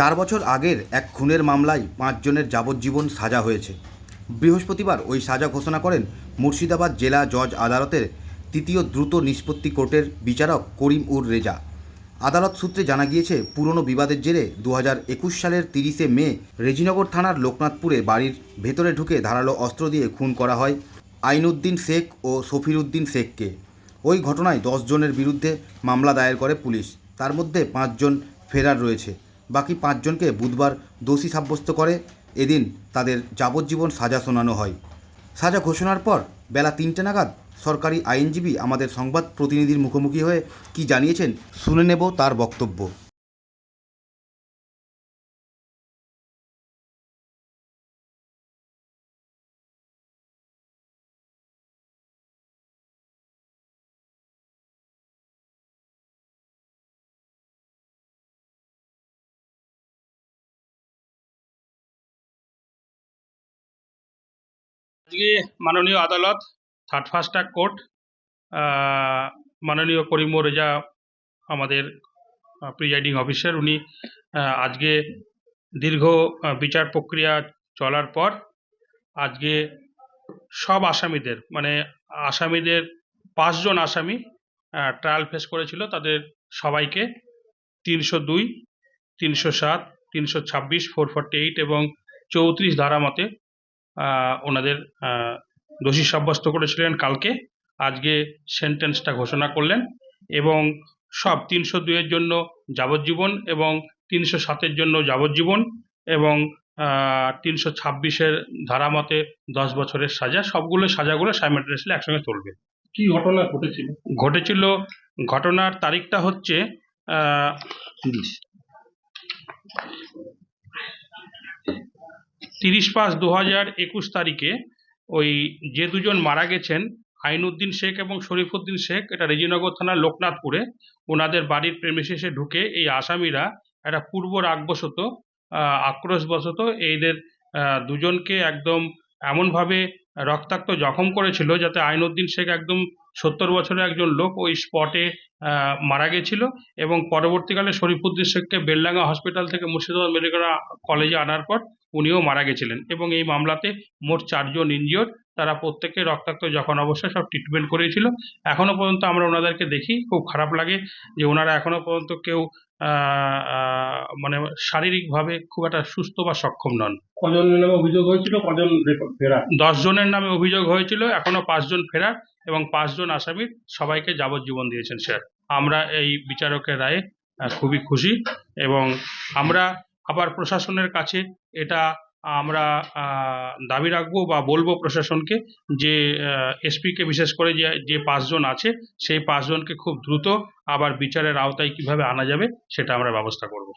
চার বছর আগের এক খুনের মামলায় পাঁচজনের যাবজ্জীবন সাজা হয়েছে। বৃহস্পতিবার ওই সাজা ঘোষণা করেন মুর্শিদাবাদ জেলা জজ আদালতের তৃতীয় দ্রুত নিষ্পত্তি কোর্টের বিচারক করিম উর রেজা। আদালত সূত্রে জানা গিয়েছে, পুরনো বিবাদের জেরে দু একুশ সালের তিরিশে মে রেজিনগর থানার লোকনাথপুরে বাড়ির ভেতরে ঢুকে ধারালো অস্ত্র দিয়ে খুন করা হয় আইনউদ্দিন শেখ ও সফিরউদ্দিন শেখকে। ওই ঘটনায় জনের বিরুদ্ধে মামলা দায়ের করে পুলিশ। তার মধ্যে পাঁচজন ফেরার রয়েছে। বাকি পাঁচজনকে বুধবার দোষী সাব্যস্ত করে। এদিন তাদের যাবজ্জীবন সাজা শোনানো হয়। সাজা ঘোষণার পর বেলা তিনটে নাগাদ সরকারি আইনজীবী আমাদের সংবাদ প্রতিনিধির মুখোমুখি হয়ে কি জানিয়েছেন শুনে নেব তার বক্তব্য। আজকে মাননীয় আদালত থার্ড ফার্স্ট ট্র্যাক কোর্ট মাননীয় করিম রেজা আমাদের প্রিজাইডিং অফিসার, উনি আজকে দীর্ঘ বিচার প্রক্রিয়া চলার পর আজকে সব আসামিদের মানে আসামিদের পাঁচজন আসামি ট্রায়াল ফেস করেছিল, তাদের সবাইকে তিনশো দুই, তিনশো সাত, তিনশো ছাব্বিশ ফোর এইট এবং চৌত্রিশ ধারা মতে ওনাদের দোষী সাব্যস্ত করেছিলেন কালকে। আজকে সেন্টেন্সটা ঘোষণা করলেন এবং সব তিনশো দুইয়ের জন্য যাবজ্জীবন এবং তিনশো সাতের জন্য যাবজ্জীবন এবং তিনশো ছাব্বিশের ধারা মতে দশ বছরের সাজা। সবগুলো সাজাগুলো সাইমেন্টাসলি একসঙ্গে চলবে কি ঘটনা ঘটেছিল? ঘটেছিল ঘটনার তারিখটা হচ্ছে আহ, তিরিশ পাঁচ দু হাজার একুশ তারিখে ওই যে দুজন মারা গেছেন আইনউদ্দিন শেখ এবং শরীফউদ্দিন শেখ, এটা রেজিনগর থানার লোকনাথপুরে, ওনাদের বাড়ির প্রেমিসিসে ঢুকে এই আসামিরা একটা পূর্ব রাগবশত আক্রোশবশত এইদের দুজনকে একদম এমনভাবে রক্তাক্ত জখম করেছিল যাতে আইনউদ্দিন শেখ একদম সত্তর বছরের একজন লোক ওই স্পটে মারা গেছিল এবং পরবর্তীকালে শরীফুদ্দিন শেখকে বেলডাঙ্গা হসপিটাল থেকে মুর্শিদাবাদ মেডিকেল কলেজে আনার পর উনিও মারা গেছিলেন এবং এই মামলাতে মোট চারজন ইনজিওর তারা প্রত্যেকে রক্তাক্ত যখন অবস্থায় সব ট্রিটমেন্ট করেছিল। এখনও পর্যন্ত আমরা ওনাদেরকে দেখি খুব খারাপ লাগে যে ওনারা এখনও পর্যন্ত কেউ মানে শারীরিকভাবে খুব একটা সুস্থ বা সক্ষম নন। কজন নামে অভিযোগ হয়েছিল কজন রেকর্ড ফেরা দশ জনের নামে অভিযোগ হয়েছিল এখনও পাঁচজন ফেরার। এবং পাঁচজন আসামির সবাইকে যাবজ্জীবন দিয়েছেন, স্যার। আমরা এই বিচারকের রায়ে খুবই খুশি এবং আমরা আবার প্রশাসনের কাছে এটা আমরা দাবি রাখব বা বলব প্রশাসনকে যে এসপিকে বিশেষ করে যে যে পাঁচজন আছে, সেই পাঁচজনকে খুব দ্রুত আবার বিচারের আওতায় কীভাবে আনা যাবে, সেটা আমরা ব্যবস্থা করব।